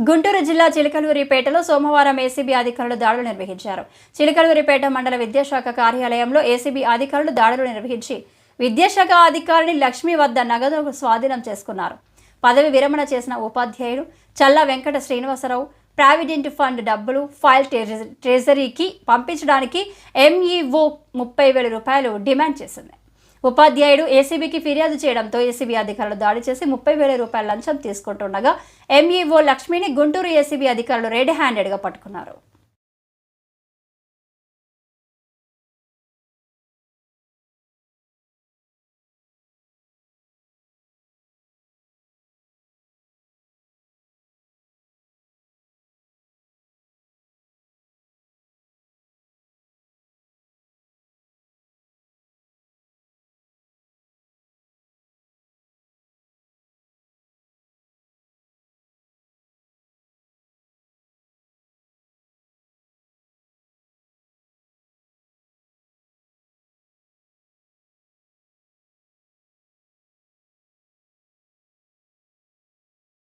గుంటూరు జిల్లా చిలకలూరిపేటలో సోమవారం ఏసీబీ అధికారులు దాడులు నిర్వహించారు. చిలకలూరిపేట మండల విద్యాశాఖ కార్యాలయంలో ఏసీబీ అధికారులు దాడులు నిర్వహించి విద్యాశాఖ అధికారిని లక్ష్మి వద్ద నగదు స్వాధీనం చేసుకున్నారు. పదవి విరమణ చేసిన ఉపాధ్యాయుడు చల్ల వెంకట శ్రీనివాసరావు ప్రావిడెంట్ ఫండ్ డబ్బులు ఫైల్ ట్రెజ- ట్రెజరీకి పంపించడానికి ఎంఈఓ ముప్పై వేల రూపాయలు డిమాండ్ చేసింది. ఉపాధ్యాయుడు ఏసీబీకి ఫిర్యాదు చేయడంతో ఏసీబీ అధికారులు దాడి చేసి ముప్పై వేల రూపాయల లంచం తీసుకుంటుండగా ఎంఈఓ లక్ష్మిని గుంటూరు ఏసీబీ అధికారులు రెడ్ హ్యాండెడ్గా పట్టుకున్నారు.